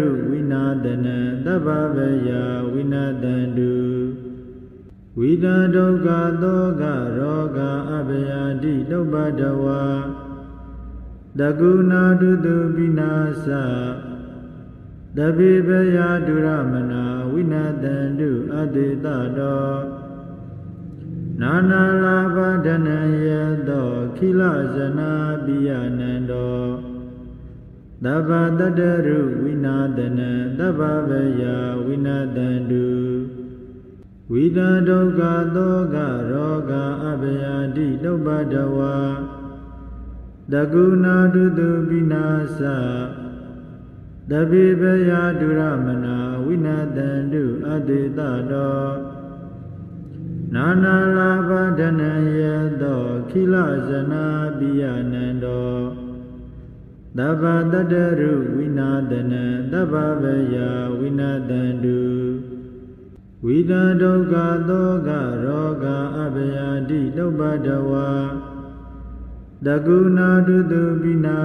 ရုဝိနာတနံသဗ္ဗဗယဝိနာတန္တုဝိတဒုက္ခသောကရောဂအဘယတိတုပ္ပတဝါတကုဏတုတုပိနာသတပိပယဒုရမနာဝိနာတန္တုအတေတတောနာနာလာဘဒနယသောခိလဇနာပိယနန္တော သဗ္ဗတတရုဝိနာတနံသဗ္ဗဗယဝိနာတန္တုဝိတဒုက္ခသောကရောဂအဘယတိတုပ္ပတဝါတကုဏတုတုပိနာသတပိပယဒုရမနာဝိနာတန္တုအတေတတောနာနာလာဘဒနယသောခိလဇနာပိယနန္တော သဗ္ဗတတရုဝိနာတနံသဗ္ဗဗယဝိနာတန္တုဝိတဒုက္ခသောကရောဂအဘယတိတုပ္ပတဝါတကုဏတုတုပိနာ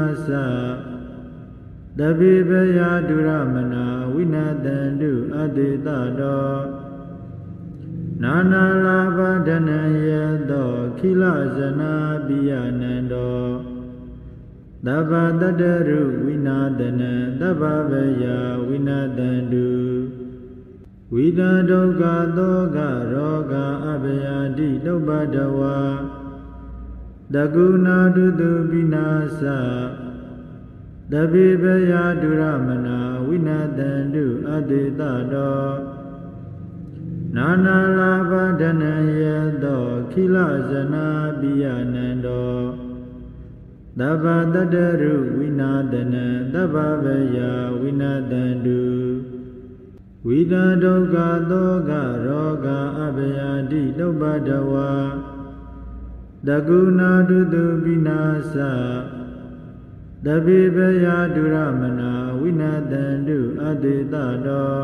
သတပိပယဒုရမနာဝိနာတန္တုအတေတတောနာနာလာဘဒနယသောခိလဇနာပိယနန္တော သဗ္ဗတတရုဝိနာတနံသဗ္ဗဗယဝိနာတန္တုဝိတဒုက္ခသောကရောဂအဘယတိတုပ္ပတဝါတကုဏတုတုပိနာသတပိပယဒုရမနာဝိနာတန္တုအတေတတောနာနာလာဘဒနယသောခိလဇနာပိယနန္တော သဗ္ဗတတရုဝိနာတနံသဗ္ဗဗယဝိနာတန္တုဝိတဒုက္ခသောကရောဂအဘယတိတုပ္ပတဝါတကုဏတုတုပိနာသတပိပယဒုရမနာဝိနာတန္တုအတေတတော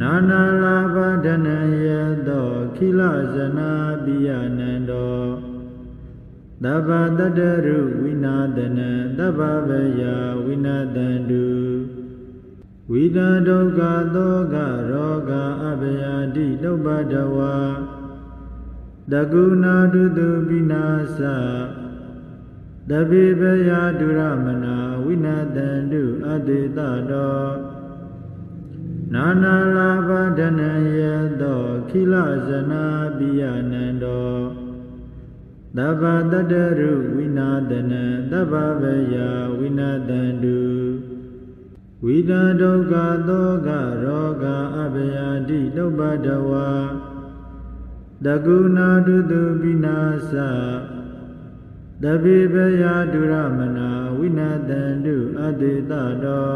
နာနာလာဘဒနယသောခိလဇနာပိယနန္တော သဗ္ဗတတရုဝိနာတနံသဗ္ဗဗယဝိနာတန္တုဝိတဒုက္ခသောကရောဂအဘယတိတုပ္ပတဝါတကုဏတုတုပိနာသတပိပယဒုရမနာဝိနာတန္တုအတေတတောနာနာလာဘဒနယသောခိလဇနာပိယနန္တော သဗ္ဗတတရုဝိနာတနံသဗ္ဗဗယဝိနာတန္တုဝိတဒုက္ခသောကရောဂအဘယတိတုပ္ပတဝါတကုဏတုတုပိနာသတပိပယဒုရမနာဝိနာတန္တုအတေတတော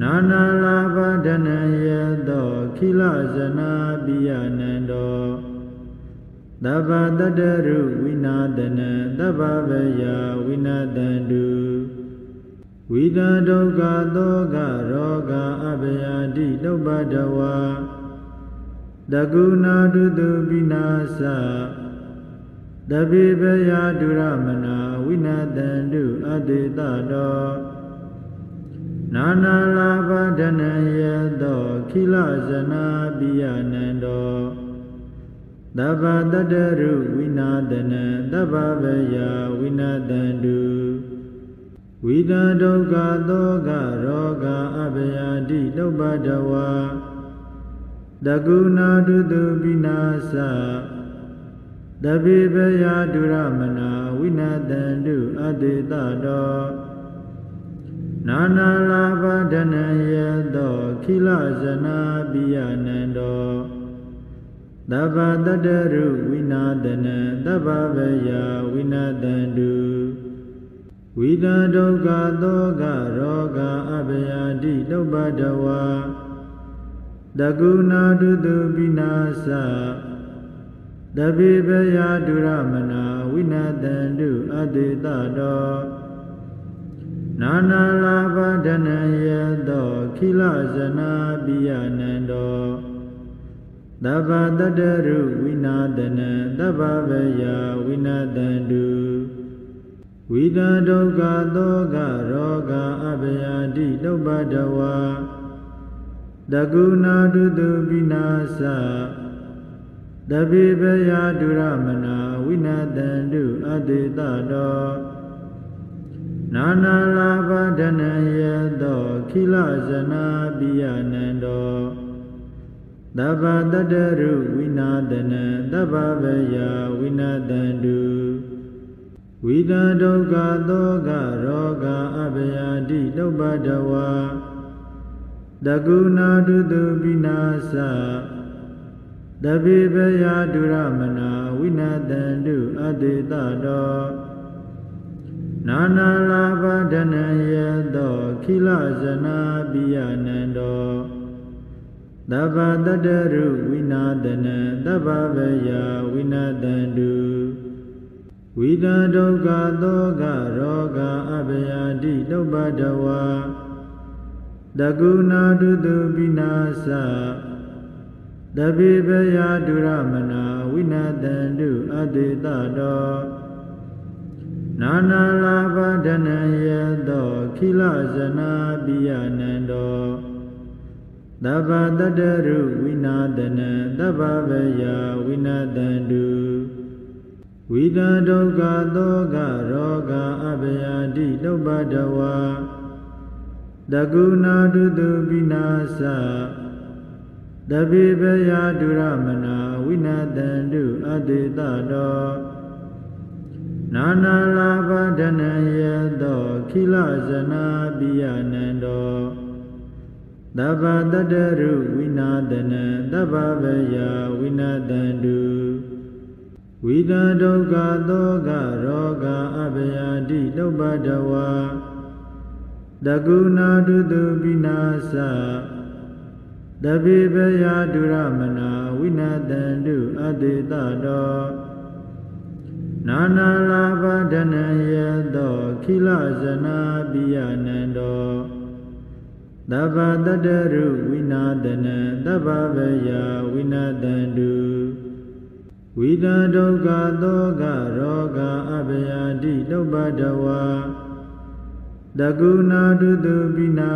နာနာလာဘဒနယသောခိလဇနာပိယနန္တော သဗ္ဗတတရုဝိနာတနံသဗ္ဗဗယဝိနာတန္တုဝိတဒုက္ခသောကရောဂအဘယတိတုပ္ပတဝါတကုဏတုတုပိနာသတပိပယဒုရမနာဝိနာတန္တုအတေတတောနာနာလာဘဒနယသောခိလဇနာပိယနန္တော သဗ္ဗတတရုဝိနာတနံသဗ္ဗဗယဝိနာတန္တုဝိတဒုက္ခသောကရောဂအဘယတိတုပ္ပတဝါတကုဏတုတုပိနာသတပိပယဒုရမနာဝိနာတန္တုအတေတတောနာနာလာဘဒနယသောခိလဇနာပိယနန္တော သဗ္ဗတတရုဝိနာတနံသဗ္ဗဗယဝိနာတန္တုဝိတဒုက္ခသောကရောဂအဘယတိတုပ္ပတဝါတကုဏတုတုပိနာသတပိပယဒုရမနာဝိနာတန္တုအတေတတောနာနာလာဘဒနယသောခိလဇနာပိယနန္တော သဗ္ဗတတရုဝိနာတနံသဗ္ဗဗယဝိနာတန္တုဝဝိဒဒုက္ခသောကရောဂအဘယာတိတုပ္ပတဝါတကုဏတုတုပိနာသတပိပယဒုရမနာဝိနတန္တုအတေတတောနာနာလာဘဒနယသောခိလဇနာပိယနန္တော တဗ္ဗတတရုဝိနာတနံတဗ္ဗဗယဝိနတန္တုဝိတဒုက္ခသောကရောဂအဘယာတိတုပ္ပတဝါတကုဏတုတုပိနာသတပိပယဒုရမနာဝိနတန္တုအတေတတောနာနာလာဘဒနယသောခိလဇနာပိယနန္တော သဗ္ဗတတရုဝိနာတနံသဗ္ဗဗယဝိနာတန္တုဝိတဒုက္ခသောကရောဂအဘယာတိတုပ္ပတဝါတကုဏတုတုပိနာသတပိပယဒုရမနာဝိနတန္တုအတေတတောနာနာလာဘဒနယသောခိလဇနာပိယနန္တော သဗ္ဗတတရုဝိနာတနံသဗ္ဗဗယဝိနာတန္တုဝိတဒုက္ခသောကရောဂအဘယာတိတုပ္ပတဝါတကုဏတုတုပိနာသတပိပယဒုရမနာဝိနတန္တုအတေတတောနာနာလာဘဒနယသောခိလဇနာပိယနန္တော သဗ္ဗတတရုဝိနာတနံသဗ္ဗဗယဝိနာတန္တုဝိတဒုက္ခသောကရောဂအဘယာတိတုပ္ပတဝါတကုဏတုတုပိနာသတပိပယဒုရမနာဝိနတန္တုအတေတတောနာနာလာဘဒနယသောခိလဇနာပိယနန္တော သဗ္ဗတတရုဝိနာတနံသဗ္ဗဗယဝိနာတန္တုဝိတဒုက္ခသောကရောဂအဘယာတိတုပ္ပတဝါတကုဏတုတုပိနာ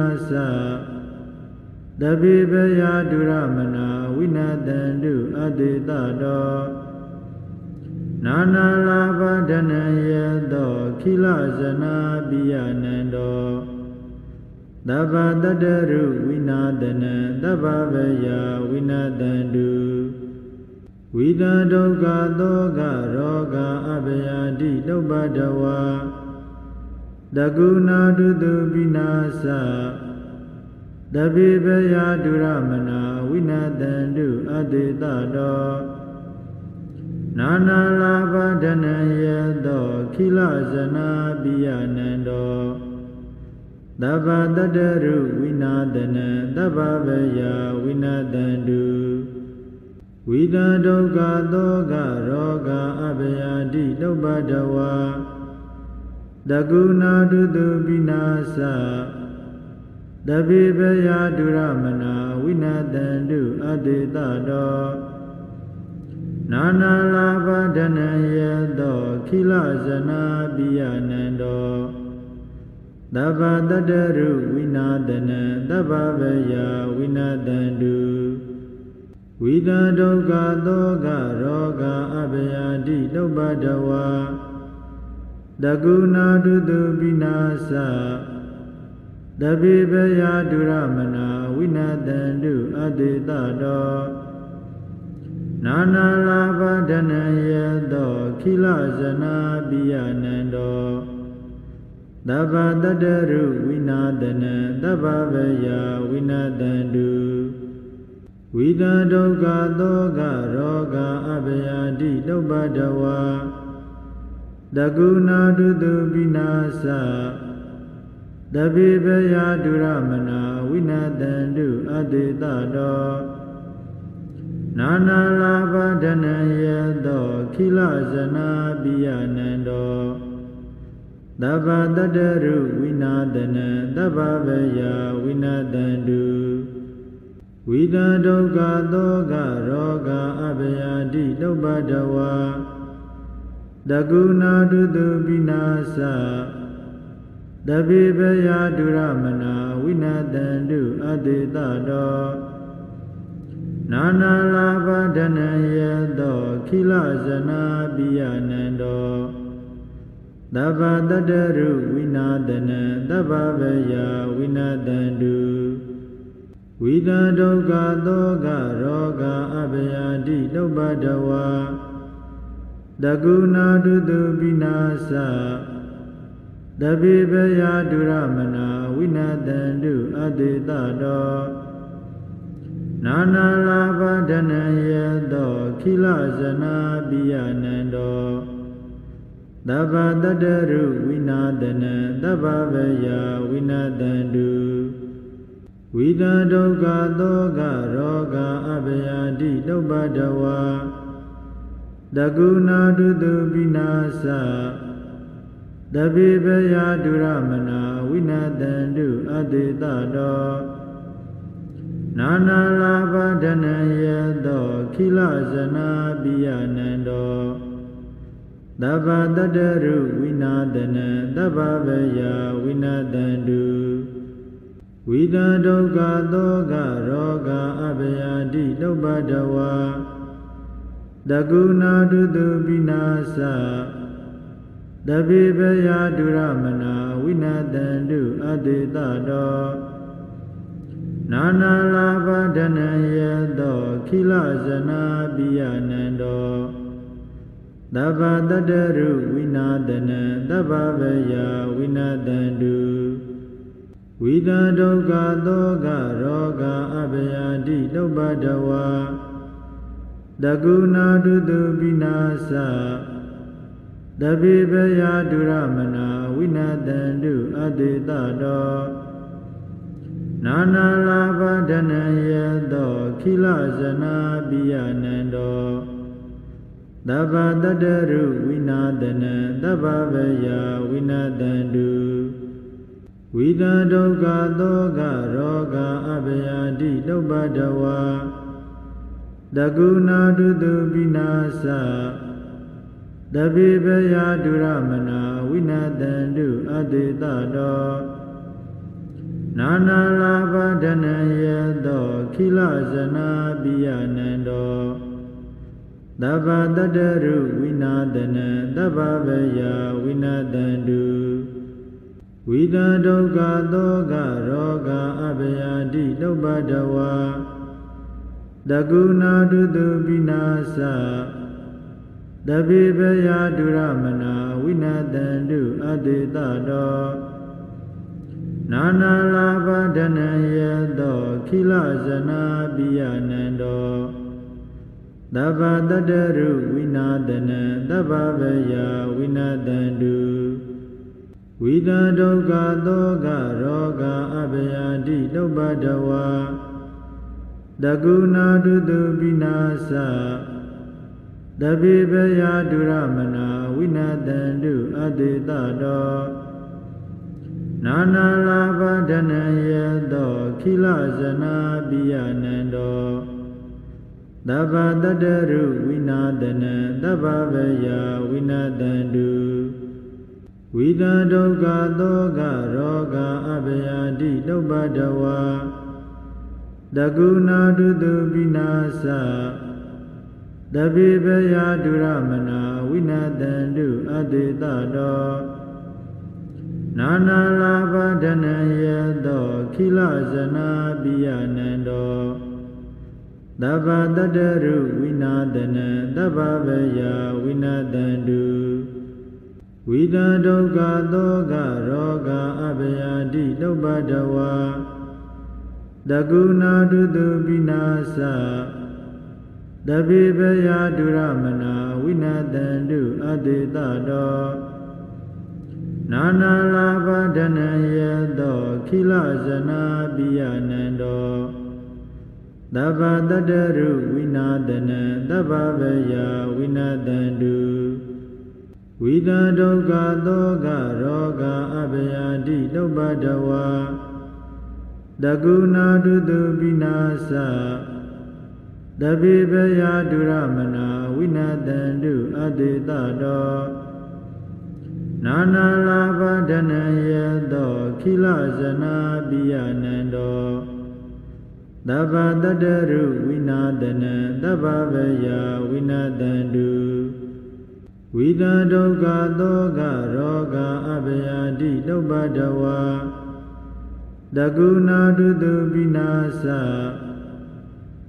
သတပိပယဒုရမနာဝိနတန္တုအတေတတောနာနာလာဘဒနယသောခိလဇနာပိယနန္တော သဗ္ဗတတရုဝိနာတနံသဗ္ဗဗယဝိနာတန္တုဝိတဒုက္ခသောကရောဂအဘယာတိတုပ္ပတဝါတကုဏတုတုပိနာသတပိပယဒုရမနာဝိနတန္တုအတေတတောနာနာလာဘဒနယသောခိလဇနာပိယနန္တော သဗ္ဗတတရုဝိနာတနံသဗ္ဗဗယဝိနာတန္တုဝိတဒုက္ခသောကရောဂအဘယာတိတုပ္ပတဝါတကုဏတုတုပိနာသတပိပယဒုရမနာဝိနတန္တုအတေတတောနာနာလာဘဒနယသောခိလဇနာပိယနန္တော သဗ္ဗတတရုဝိနာတနံသဗ္ဗဗယဝိနာတန္တုဝိတဒုက္ခသောကရောဂအဘယာတိတုပ္ပတဝါတကုဏတုတုပိနာသတပိပယဒုရမနာဝိနတန္တုအတေတတောနာနာလာဘဒနယသောခိလဇနာပိယနန္တော သဗ္ဗတတရုဝိနာတနံသဗ္ဗဗယဝိနာတန္တုဝိတဒုက္ခသောကရောဂအဘယာတိတုပ္ပတဝါတကုဏတုတုပိနာသတပိပယဒုရမနာဝိနတန္တုအတေတတောနာနာလာဘဒနယသောခိလဇနာပိယနန္တော သဗ္ဗတတရုဝိနာတနံသဗ္ဗဗယဝိနာတန္တုဝိတဒုက္ခသောကရောဂအဘယာတိတုပ္ပတဝါတတကုဏတုတုပိနာသတပိပယဒုရမနာဝိနတန္တုအတေတတောနာနာလာဘဒနယတောခိလဇနာပိယနန္တော သဗ္ဗတတရုဝိနာတနံသဗ္ဗဗယဝိနာတန္တုဝိဒဒုက္ခသောကရောဂအဘယတိတုပ္ပတဝါတကုဏတုတုပိနာသတပိပယဒုရမနာဝိနတန္တုအတေတတောနာနာလာဘဒနယတောခိလဇနာပိယနန္တော သဗ္ဗတတရုဝိနာတနံသဗ္ဗဗယဝိနာတန္တုဝိဒဒုက္ခသောကရောဂအဘယတိတုပ္ပတဝါတကုဏတုတုပိနာသတပိပယဒုရမနာဝိနတန္တုအတေတတောနာနာလာဘဒနယတောခိလဇနာပိယနန္တော သဗ္ဗတတရုဝိနာတနံသဗ္ဗဗယဝိနာတန္တုဝိဒဒုက္ခသောကရောဂအဘယတိတုပ္ပတဝါတကုဏတုတုပိနာသတပိပယဒုရမနာဝိနတန္တုအတေတတောနာနာလာဘဒနယတောခိလဇနာပိယနန္တော သဗ္ဗတတရုဝိနာတနံသဗ္ဗဗယဝိနာတန္တုဝိဒဒုက္ခသောကရောဂအဘယတိတုပ္ပတဝါတကုဏတုတုပိနာသတပိပယဒုရမနာဝိနတန္တုအတေတတောနာနာလာဘဒနယတောခိလဇနာပိယနန္တော သဗ္ဗတတရုဝိနာတနံသဗ္ဗဗယဝိနာတန္တုဝိဒဒုက္ခသောကရောဂအဘယတိတုပ္ပတဝါတကုဏတုတုပိနာသတပိပယဒုရမနာဝိနတန္တုအတေတတောနာနာလာဘဒနယတောခိလဇနာပိယနန္တော သဗ္ဗတတရုဝိနာတနံသဗ္ဗဗယဝိနာတန္တုဝိဒဒုက္ခသောကရောဂအဘယတိတုပ္ပတဝါတကုဏတုတုပိနာသတပိပယဒုရမနာဝိနတန္တုအတေတတောနာနာလာဘဒနယတောခိလဇနာပိယနန္တော သဗ္ဗတတရုဝိနာတနံသဗ္ဗဗယဝိနာတန္တုဝိဒဒုက္ခသောကရောဂအဘယတိတုပ္ပတဝါတကုဏတုတုပိနာသတပိပယဒုရမနာဝိနတန္တုအတေတတောနာနာလာဘဒနယတောခိလဇနာပိယနန္တော သဗ္ဗတတရုဝိနာတနံသဗ္ဗဗယဝိနာတန္တုဝိဒဒုက္ခသောကရောဂအဘယတိတုပ္ပတဝါတကုဏတုတုပိနာသတပိပယဒုရမနာဝိနတန္တုအတေတတောနာနာလာဘဒနယတောခိလဇနာပိယနန္တော သဗ္ဗတတရုဝိနာတနံသဗ္ဗဗယဝိနာတန္တုဝိဒဒုက္ခသောကရောဂအဘယတိတုပ္ပတဝါတကုဏတုတုပိနာသတပိပယဒုရမနာဝိနတန္တုအတေတတောနာနာလာဘဒနယတောခိလဇနာပိယနန္တော သဗ္ဗတတရုဝိနာတနံသဗ္ဗဗယဝိနာတန္တုဝိဒဒုက္ခသောကရောဂအဘယတိတုပ္ပတဝါတကုဏတုတုပိနာသတပိပယဒုရမနာဝိဝိနာတန္တုအတေတတောနာနာလာဘဒနယတောခိလဇနာပိယနန္တော သဗ္ဗတတရုဝိနာတနံသဗ္ဗဗယဝိနာတန္တုဝိဒဒုက္ခသောကရောဂအဘယတိတုပ္ပတဝါတကုဏတုတုပိနာ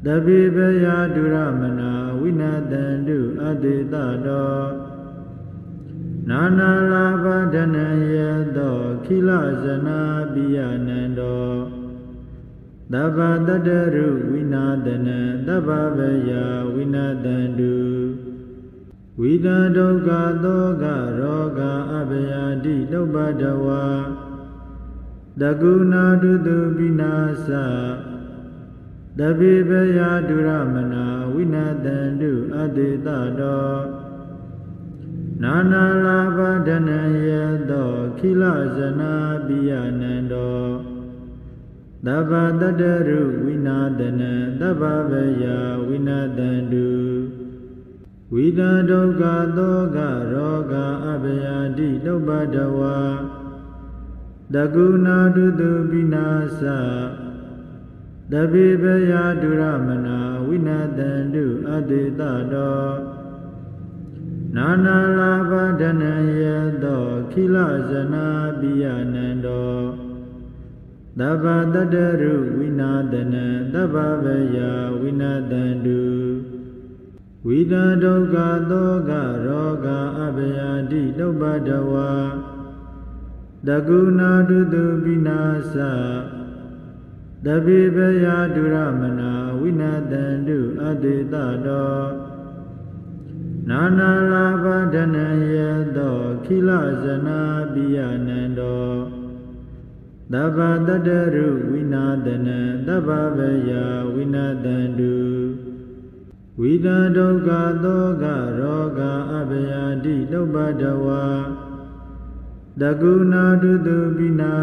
သတပိပယဒုရမနာဝိနတန္တုအတေတတောနာနာလာဘဒနယတောခိလဇနာပိယနန္တော သဗ္ဗတတရုဝိနာတနံသဗ္ဗဗယဝိနာတန္တုဝိဒဒုက္ခသောကရောဂအဘယတိတုပ္ပတဝါတကုဏတုတုပိနာသတပိပယဒုရမနာဝိနတန္တုအတေတတောနာနာလာဘဒနယတောခိလဇနာပိယနန္တော သဗ္ဗတတရုဝိနာတနံသဗ္ဗဗယဝိနာတန္တုဝိဒဒုက္ခသောကရောဂအဘယတိတုပ္ပတဝါတကုဏတုတုပိနာသတပိပယဒုရမနာဝိနတန္တုအတေတတောနာနာလာဘဒနယတောခိလဇနာပိယနန္တော သဗ္ဗတတရုဝိနာတနံသဗ္ဗဗယဝိနာတန္တုဝိဒဒုက္ခသောကရောဂအဘယတိတုပ္ပတဝါတကုဏတုတုပိနာသတပိပယဒုရမနာဝိနတန္တုအတေတတောနာနာလာဘဒနယတောခိလဇနာပိယနန္တော သဗ္ဗတတရုဝိနာတနံသဗ္ဗဗယဝိနာတန္တုဝိဒဒုက္ခသောကရောဂအဘယတိတုပ္ပတဝါတကုဏတုတုပိနာ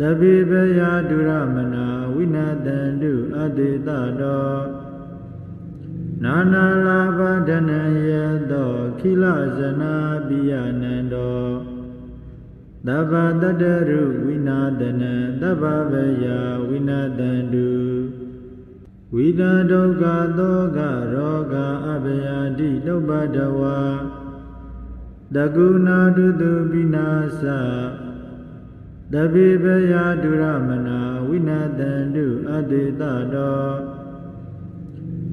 သတပိပယဒုရမနာဝိနတန္တုအတေတတောနာနာလာဘဒနယတောခိလဇနာပိယနန္တော သဗ္ဗတတရုဝိနာတနံသဗ္ဗဗယဝိနာတန္တုဝိဒဒုက္ခသောကရောဂအဘယတိတုပ္ပတဝါတကုဏတုတုပိနာသတပိပယဒုရမနာဝိနတန္တုအတေတတော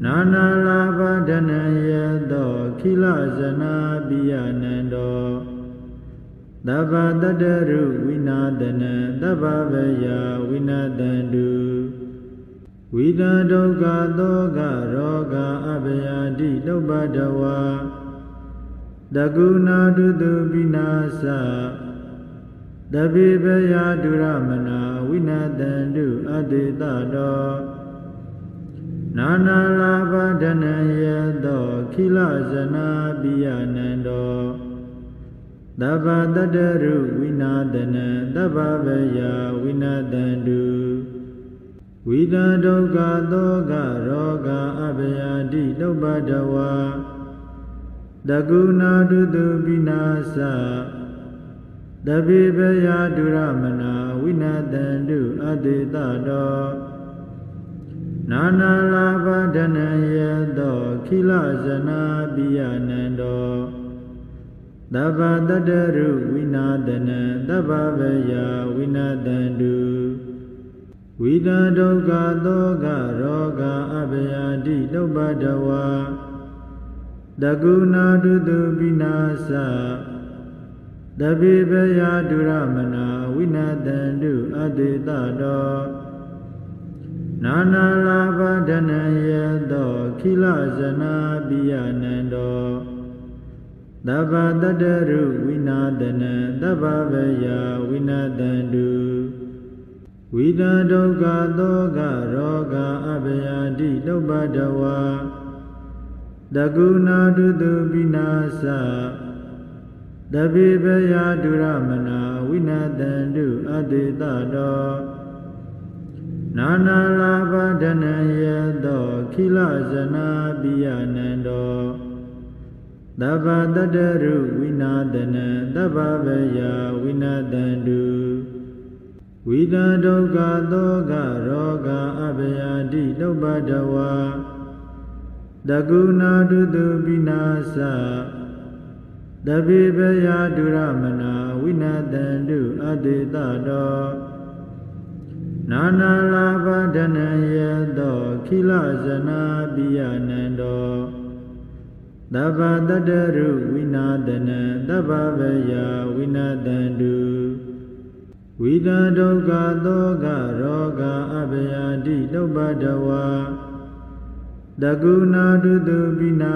နာနာလာဘဒနယတောခိလဇနာပိယနန္တော သဗ္ဗတတရုဝိနာတနံသဗ္ဗဗယဝိနာတန္တုဝိဒဒုက္ခသောကရောဂအဘယတိတုပ္ပတဝါတကုဏတုတုပိနာသတပိပယဒုရမနာဝိနတန္တုအတေတတောနာနာလာဘဒနယတောခိလဇနာပိယနန္တော သဗ္ဗတတရုဝိနာတနံသဗ္ဗဗယဝိနာတန္တုဝိဒဒုက္ခသောကရောဂအဘယတိတုပ္ပတဝါတကုဏတုတုပိနာသတပိပယဒုရမနာဝိနတန္တုအတေတတောနာနာလာဘဒနယတောခိလဇနာပိယနန္တော သဗ္ဗတတရုဝိနာတနံသဗ္ဗဗယဝိနာတန္တုဝိဒဒုက္ခသောကရောဂအဘယတိတုပ္ပတဝါတကုဏတုတုပိနာသတပိပယဒုရမနာဝိနတန္တုအတေတတောနာနာလာဘဒနယတောခိလဇနာပိယနန္တော သဗ္ဗတတရုဝိနာတနံသဗ္ဗဗယဝိနာတန္တုဝိဒဒုက္ခသောကရောဂအဘယတိတုပ္ပတဝါတကုဏတုတုပိနာသတပိပယဒုရမနာဝိနတန္တုအတေတတောနနာနာလာဘဒနယသောခိလဇနာပိယနန္တော သဗ္ဗတတရုဝိနာတနံသဗ္ဗဗယဝိနာတန္တုဝိတာဒုက္ခသောကရောဂအဘယတိတုပ္ပတဝါတကုဏတုတုပိနာသတပိပယဒုရမနာဝိနတန္တုအတေတတောနာနာလာဘဒနယသောခိလဇနာပိယနန္တော သဗ္ဗတတရုဝိနာတနံသဗ္ဗဗယဝိနာတန္တုဝိတာဒုက္ခသောကရောဂအဘယတိတုပ္ပတဝါတကုဏတုတုပိနာ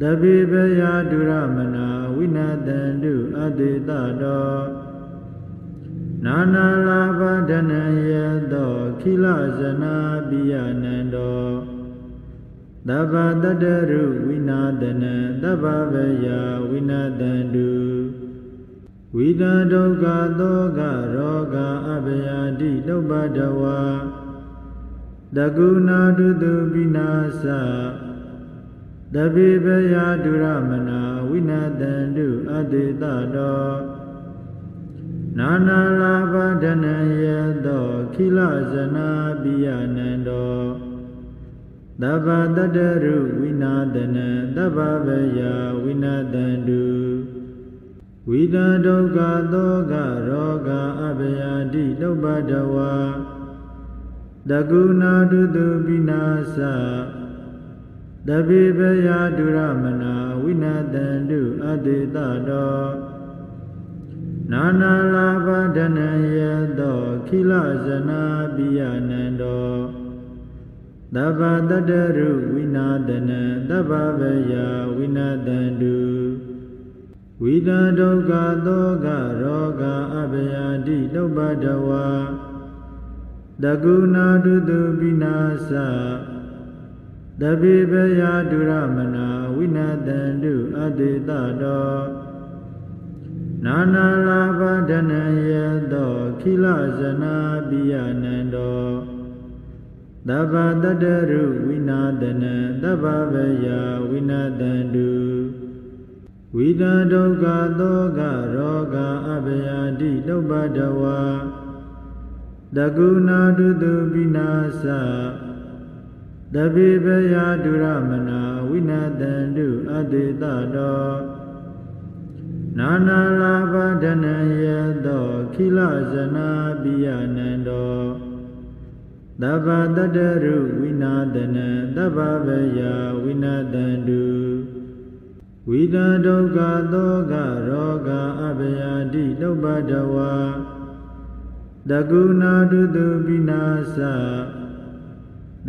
သတပိပယဒုရမနာဝိနတန္တုအတေတတောနာနာလာဘဒနယသောခိလဇနာပိယနန္တော သဗ္ဗတတရုဝိနာတနံသဗ္ဗဗယဝိနာတန္တုဝိတာဒုက္ခသောကရောဂအဘယတိတုပ္ပတဝါတကုဏတုတုပိနာသတပိပယဒုရမနာဝိနတန္တုအတေတတောနာနာလာဘဒနယသောခိလဇနာပိယနန္တော သဗ္ဗတတရုဝိနာတနံသဗ္ဗဗယဝိနာတန္တုဝိတာဒုက္ခသောကရောဂအဘယတိတုပ္ပတဝါတကုဏတုတုပိနာသတပိပယဒုရမနာဝိနတန္တုအတေတတောနာနာလာဘဒနယသောခိလဇနာပိယနန္တော သဗ္ဗတတရုဝိနာတနံသဗ္ဗဗယဝိနာတန္တုဝိတာဒုက္ခသောကရောဂအဘယတိတုပ္ပတဝါတကုဏတုတုပိနာသတပိပယဒုရမနာဝိနတန္တုအတေတတောနာနာလာဘဒနယသောခိလဇနာပိယနန္တော သဗ္ဗတတရုဝိနာတနံသဗ္ဗဗယဝိနာတန္တုဝိတာဒုက္ခသောကရောဂအဘယတိတုပ္ပတဝါတကုဏတုတုပိနာသတပိပယဒုရမနာဝိနတန္တုအတေတတောနာနာလာဘဒနယသောခိလဇနာပိယနန္တော သဗ္ဗတတရုဝိနာတနံသဗ္ဗဗယဝိနာတန္တုဝိတာဒုက္ခသောကရောဂအဘယတိတုပ္ပတဝါတကုဏတုတုပိနာ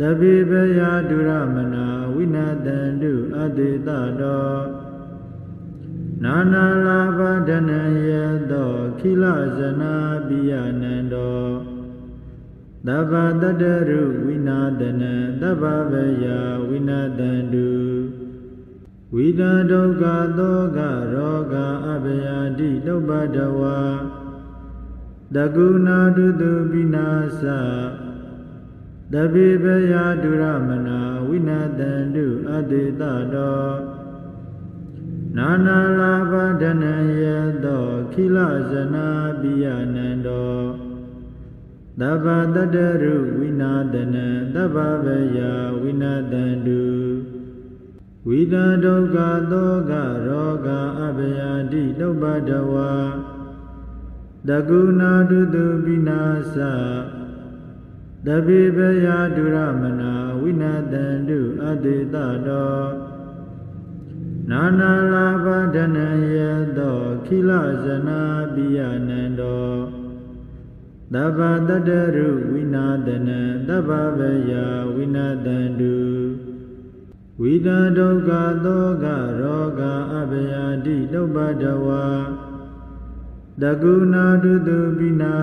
သတပိပယဒုရမနာဝိနတန္တုအတေတတောနာနာလာဘဒနယသောခိလဇနာပိယနန္တော သဗ္ဗတတရုဝိနာတနံသဗ္ဗဗယဝိနာတန္တုဝိတာဒုက္ခသောကရောဂအဘယတိတုပ္ပတဝါတကုဏတုတုပိနာသတပိပယဒုရမနာဝိနတန္တုအတေတတောနာနာလာဘဒနယသောခိလဇနာပိယနန္တော သဗ္ဗတတရုဝိနာတနံသဗ္ဗဗယဝိနာတန္တုဝိတာဒုက္ခသောကရောဂအဘယတိတုပ္ပတဝါတကုဏတုတုပိနာသတပိပယဒုရမနာဝိနတန္တုအတေတတောနာနာလာဘဒနယသောခိလဇနာပိယနန္တော သဗ္ဗတတရုဝိနာတနံသဗ္ဗဗယဝိနာတန္တုဝိတာဒုက္ခသောကရောဂအဘယတိတုပ္ပတဝါတကုဏတုတုပိနာ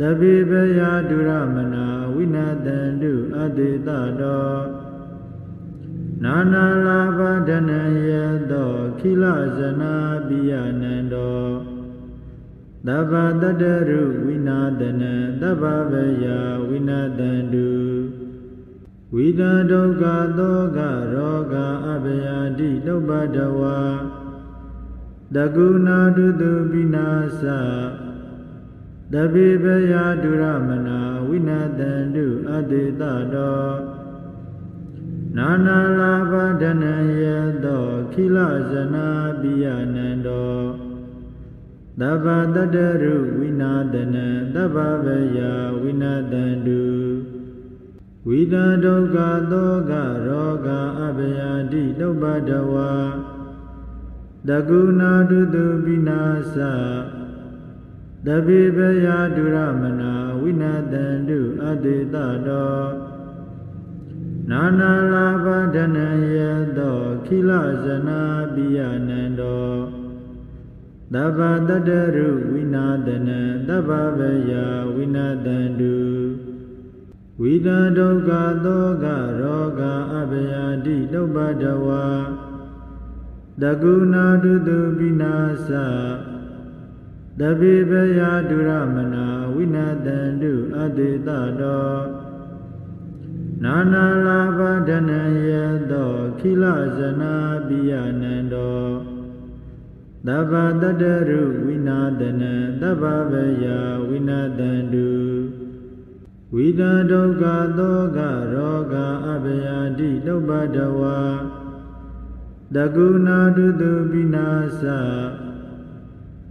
သတပိပယဒုရမနာဝိနတန္တုအတေတတောနာနာလာဘဒနယသောခိလဇနာပိယနန္တော သသဗ္ဗတတရုဝိနာတနံသဗ္ဗဗယဝိနာတန္တုဝိဒဒုက္ခသောကရောဂအဘယတိတုပ္ပတဝါတကုဏတုတုပိနာသတပိပယဒုရမနာဝိနာတန္တုအတေတတောနာနာလာဘဒနယသောခိလဇနာပိယနန္တော သဗ္ဗတတရုဝိနာတနံသဗ္ဗဗယဝိနာတန္တုဝိဒဒုက္ခသောကရောဂအဘယတိတုပ္ပတဝါတကုဏတုတုပိနာသတပိပယဒုရမနာဝိနာတန္တုအတေတတောနာနာလာဘဒနယသောခိလဇနာပိယနန္တော သဗ္ဗတတရုဝိနာတနံသဗ္ဗဗယဝိနာတန္တုဝိဒဒုက္ခသောကရောဂအဘယတိတုပ္ပတဝါတကုဏတုတုပိနာသတပိပယဒုရမနာဝိနာတန္တုအတေတတောနာနာလာဘဒနယသောခိလဇနာပိယနန္တော သဗ္ဗတတရုဝိနာတနံသဗ္ဗဗယဝိနာတန္တုဝိဒဒုက္ခသောကရောဂအဘယတိတုပ္ပတဝါတကုဏတုတုပိနာ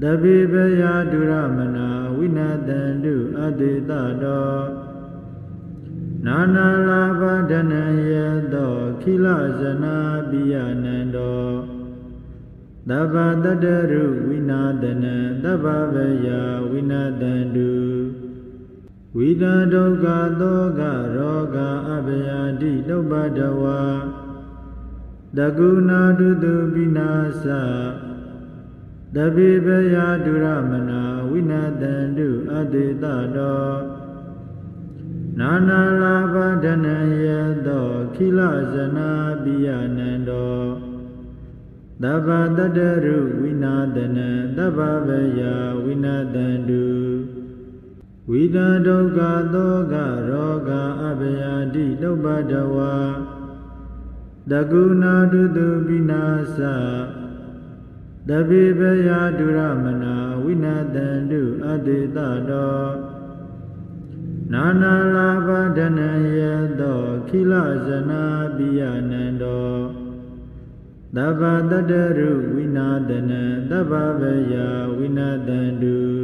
သတပိပယဒုရမနာဝိနာတန္တုအတေတတောနာနာလာဘဒနယသောခိလဇနာပိယနန္တော သဗ္ဗတတရုဝိနာတနံသဗ္ဗဗယဝိနာတန္တုဝိဒဒုက္ခသောကရောဂအဘယတိတုပ္ပတဝါတကုဏတုတုပိနာသတပိပယဒုရမနာဝိနာတန္တုအတေတတောနာနာလာဘဒနယသောခိလဇနာပိယနန္တော သဗ္ဗတတရုဝိနာတနံသဗ္ဗဗယဝိနာတန္တုဝိဒဒုက္ခသောကရောဂအဘယတိတုပ္ပတဝါတကုဏတုတုပိနာသတပိပယဒုရမနာဝိနာတန္တုအတေတတောနာနာလာဘဒနယသောခိလဇနာပိယနန္တော သဗ္ဗတတရုဝိနာတနံသဗ္ဗဗယဝိနာတန္တု